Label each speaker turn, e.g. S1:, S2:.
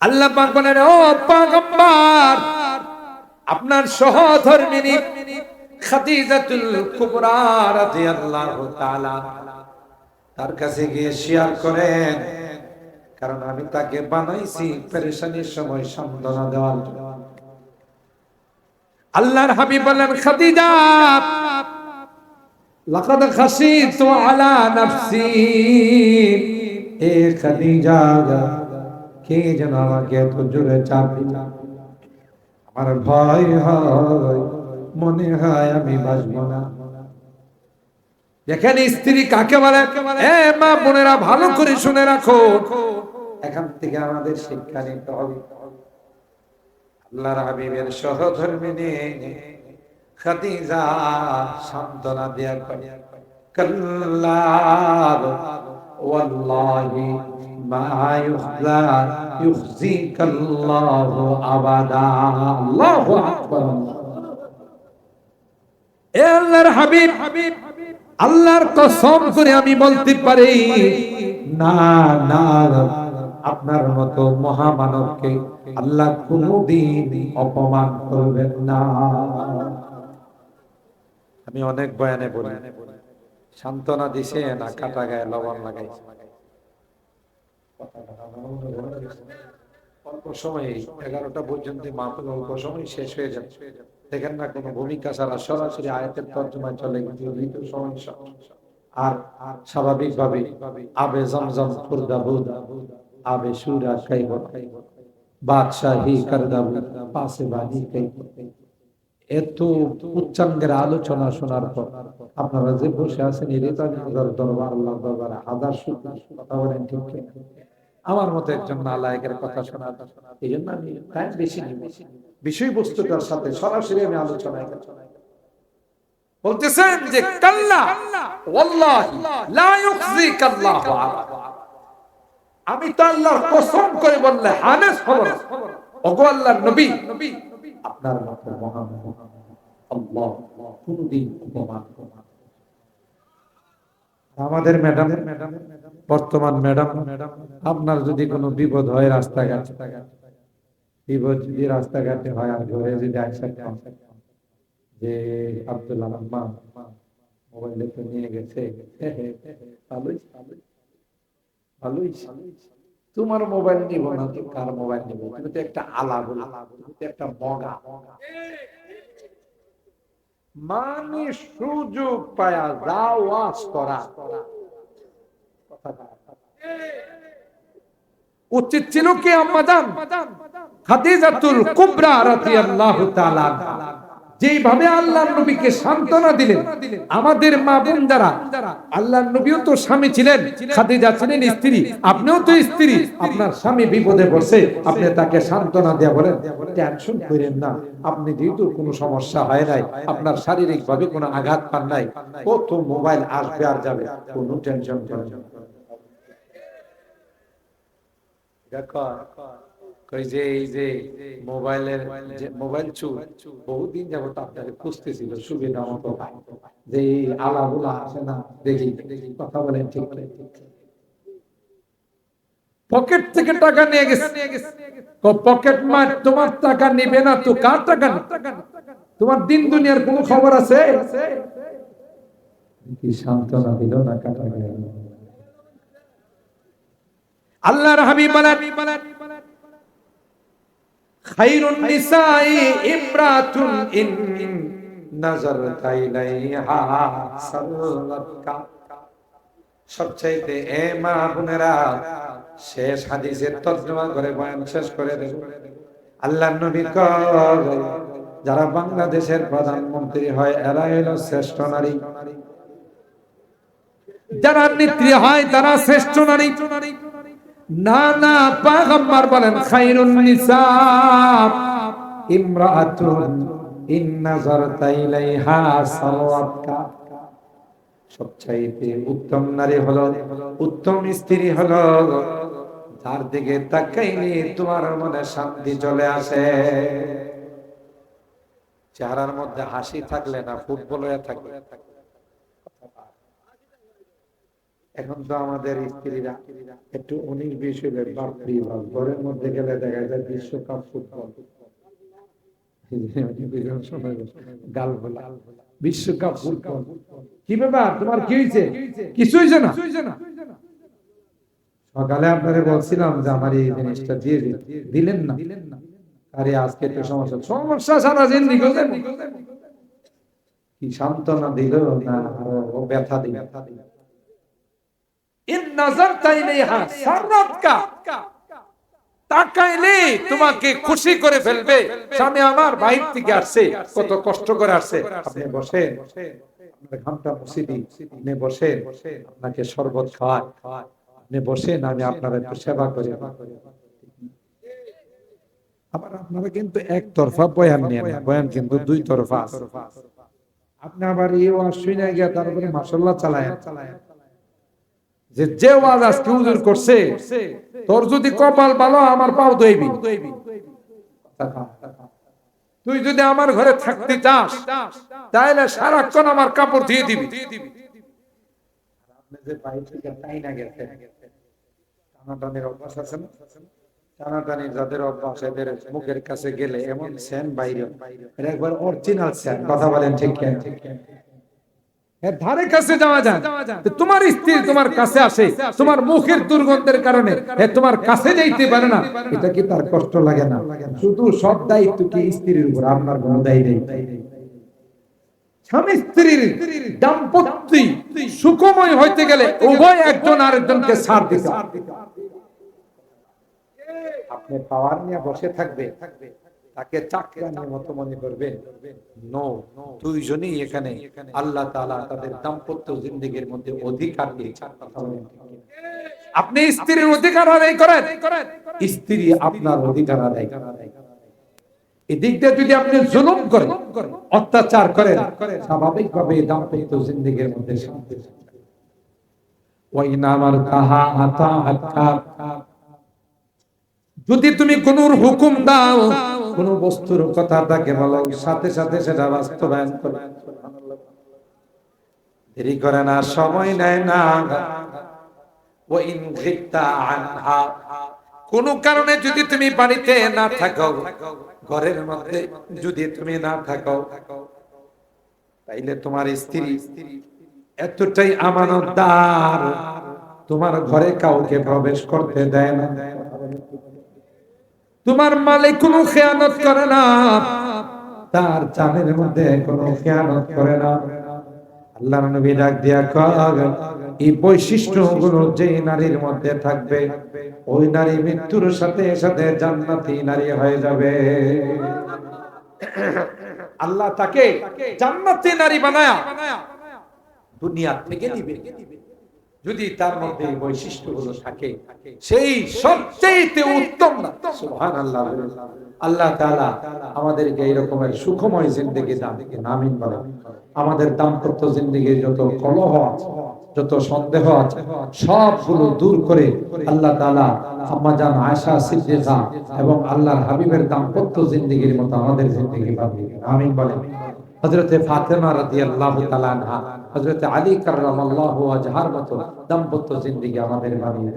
S1: আল্লাহ পাক বলেন, ও পাগম্বর, আপনার সহধর্মিনী খাদিজাতুল কুবরা রাদিয়াল্লাহু তাআলা তার কাছে গিয়ে শেয়ার করেন, কারণ আমি তাকে বানাইছি পেরেশানির সময় সান্ত্বনা দেওয়ার জন্য। আল্লাহর হাবিব বলেন, খাদিজা, লাকাদ খাসিতু আলা নাফসি, এ খাদিজা কে যেন আমাকে এত জোরে চাপ? আমার ভয় হয়, মনে হয় আমি বাঁচব না। এখানে স্ত্রী কাকে বলে? এ মা বোনেরা, ভালো করে শুনে রাখো। এখান থেকে আমাদের শিক্ষা নিতে হবে। আল্লাহর হাবিবের খাদিজা করে। কাল্লা ওয়াল্লাহি আল্লাহর কসম করে আমি বলতে পারি, না না, আপনার মতো মহামানবকে আল্লাহ কোনদিন অপমান করবেন না। আমি অনেক বয়ানে বলি, সান্ত্বনা দিছে না, কাটা গায়ে লবণ লাগাইছে। অল্প সময়ে এগারোটা পর্যন্ত মাহফিল অল্প সময় শেষ হয়ে দেখেন না কোনো ভূমিকা ছাড়া সরাসরি তর্জমায় চলে গেছে। আর আবে জমজম আবে সুরা বাদশাহী পাশে এত উচ্চাঙ্গের আলোচনা শোনার পর আপনারা যে বসে আছেন নিজার দরবার আল্লাহ দরবারে হাজার কথা বলেন ঠিক? আমার মতো একজন নালায়কের কথা শোনার এই জন্য আমি টাইম বেশি নিব বিষয়বস্তুটার সাথে সরাসরি আমি আলোচনায় বলতেছেন যে। আমি তো আল্লাহর কসম করে বললে আল্লাহর নবী, আপনার মহান আল্লাহ কোনদিন অপমান করবে না। আমাদের ম্যাডাম বর্তমান ম্যাডাম, আপনার যদি কোনো বিপদ হয় রাস্তাঘাট, বিপদ যদি রাস্তাঘাটে হয় আর ঘরে যদি যে আব্দুল মোবাইলে তো নিয়ে গেছে। ভালোই তোমার মোবাইল নিব না, তো কার মোবাইল নিব? তুমি তো একটা আলা তো একটা মগা। মানে সুযোগ পায়া যাও ওয়াজ করা। উচিত ছিল কি আম্মাজান? খাদিজাতুল কুবরা রাদিয়াল্লাহু তাআলা যেইভাবে আল্লাহর নবীকে সান্ত্বনা দিলেন, আমাদের মা বোন যারা, আল্লাহর নবীও তো স্বামী ছিলেন। খাদিজা ছিলেন স্ত্রী, আপনিও তো স্ত্রী। আপনার স্বামী বিপদে বসে আপনি তাকে সান্ত্বনা দেয়া বলেন। টেনশন করেন না, আপনি যেহেতু কোনো সমস্যা হয় নাই, আপনার শারীরিক ভাবে কোনো আঘাত পান নাই, কত মোবাইল আসবে আর যাবে, কোনো টেনশন করেন না দেখো কই যে এই যে মোবাইলের মোবাইল চুর বহুদিন আপনাকে খুঁজতেছিল সুবিধা মতো যে আলাগুলা আসে না, দেখি, কথা বলেন ঠিক পকেট থেকে টাকা নিয়ে গেছে। পকেট মার, তোমার টাকা নিবে না তো কার টাকা তোমার দিন দুনিয়ার কোনো খবর আছে? কি সান্ত্বনা দিল না কাটা গেল? আল্লাহর হাবিব বলেন, খাইরুন নিসাই ইমরাতুন ইন নাজারতা ইলাইহা সাল্লাতকা সবচাইতে এ মা বোনেরা শেষ হাদিসের তর্জমা করে বয়ান শেষ করে দেব। আল্লাহর নবী কয়, যারা বাংলাদেশের প্রধানমন্ত্রী হয় এরা হলো শ্রেষ্ঠ নারী। যারা নেত্রী হয়, তারা শ্রেষ্ঠ নারী। বলেন, খাইরুন নিসা ইমরাতুন সবচাইতে উত্তম নারী হলো, উত্তম স্ত্রী হলো, যার দিকে তাকাইলে তোমার মনে শান্তি চলে আসে। চেহারার মধ্যে হাসি থাকলে না, ফুটবল হয়ে থাকলে এখন তো আমাদের স্ত্রীরা একটু উনিশ বিশ হলে বাপরি বাপ। ঘরের মধ্যে গেলে দেখা যায় বিশ্বকাপ ফুটবল। সকালে বলছিলাম যে আমার এই দিয়ে দিলেন না। আরে, আজকে সমস্যা। সমস্যা কি সান্ত্বনা দিল না? ব্যথা দিল।
S2: ইন সাররাতকা তাকাইলে তোমাকে খুশি করে ফেলবে। স্বামী আমার বাইর থেকে আসছে, কত কষ্ট করে আসছে।
S1: আপনি বসেন। আপনি বসেন। আপনাকে শরবত খাওয়ায় আপনি বসেন, আমি আপনার একটু সেবা করি। আবার আপনারা কিন্তু এক তরফা বয়ান নিয়ে না। বয়ান কিন্তু দুই তরফা আপনি আবার এই ওয়াজ শুনে গিয়ে তারপরে মাসাল্লাহ চালায় চালায় যে যে ওয়াজ আজকে করছে, তোর যদি কপাল আমার পাও দইবি
S2: তুই যদি আমার ঘরে থাকতে চাস তাহলে সারাক্ষণ আমার কাপড় দিয়ে দিবি।
S1: যাদের মুখের কাছে গেলে এমন সেন বাইরে। একবার অরিজিনাল সেন, কথা বলেন ঠিক ঠিক
S2: এর ধারে কাছে যাওয়া যায় তোমার স্ত্রী তোমার কাছে আসে তোমার মুখের দুর্গন্ধের কারণে। এ তোমার কাছে যাইতে পারে না।
S1: এটা কি তার কষ্ট লাগে না? শুধু সব দায়িত্ব কি স্ত্রীর উপর আপনার কোনো দায়ী নেই।
S2: স্বামী স্ত্রীর দাম্পত্য সুখময় হইতে গেলে উভয় একজন আরেকজনকে সার দিতে
S1: আপনি পাওয়ার নিয়ে বসে থাকবে থাকবে। তাকে চাকরানির মতো মনে করবে নো এখানে। আল্লাহ তাআলা তাদের দাম্পত্য জিন্দেগীর মধ্যে অধিকার দিয়েছেন?
S2: আপনি স্ত্রীর অধিকার আদায় করেন।
S1: স্ত্রী আপনার অধিকার আদায়
S2: যদি আপনি জুলুম করেন,
S1: অত্যাচার করেন দাম্পত্য মধ্যে তাহা আতা আতা
S2: যদি তুমি কোন হুকুম দাও
S1: কোন বস্তুর কথা তাকে বলো, সাথে সাথে সেটা বাস্তবায়ন করে। দেরি করে না, সময় নেয় না।
S2: কোন কারণে যদি তুমি বাড়িতে না থাকো,
S1: ঘরের মধ্যে যদি তুমি না থাকো, তাইলে তোমার স্ত্রী এতটাই আমানতদার, তোমার ঘরে কাউকে প্রবেশ করতে দেয় না।
S2: তোমার মালিক কোনো খেয়ানত করে না।
S1: তার চাঁদের মধ্যে কোনো খেয়ানত করে না। আল্লাহ নবী ডাক দিয়া কয়, এই বৈশিষ্ট্যগুলো যে নারীর মধ্যে থাকবে, ওই নারী মৃত্যুর সাথে সাথে জান্নাতি নারী হয়ে যাবে।
S2: আল্লাহ তাকে জান্নাতি নারী বানায়া
S1: দুনিয়া থেকে নিবে। যদি তার মধ্যে এই বৈশিষ্ট্যগুলো থাকে,
S2: সেই সবচেয়ে উত্তম না
S1: সুবহানাল্লাহ আল্লাহ তাআলা আমাদেরকে এই রকমের সুখময় জিন্দেগি দান করুন। আমিন বলেন আমাদের দাম্পত্য জিন্দেগির যত কলহ আছে, যত সন্দেহ আছে, সবগুলো দূর করে আল্লাহ তাআলা আম্মা জান আয়েশা সিদ্দিকা এবং আল্লাহর হাবিবের দাম্পত্য জিন্দেগির মতো আমাদের জিন্দেগি দিন। আমিন বলেন হযরতে ফাতেমা রাদিয়াল্লাহু তাআলা আনহা হযরতে আলী কাররামাল্লাহু ওয়াজহার মতো দাম্পত্য জিন্দেগি আমাদের বানিয়ে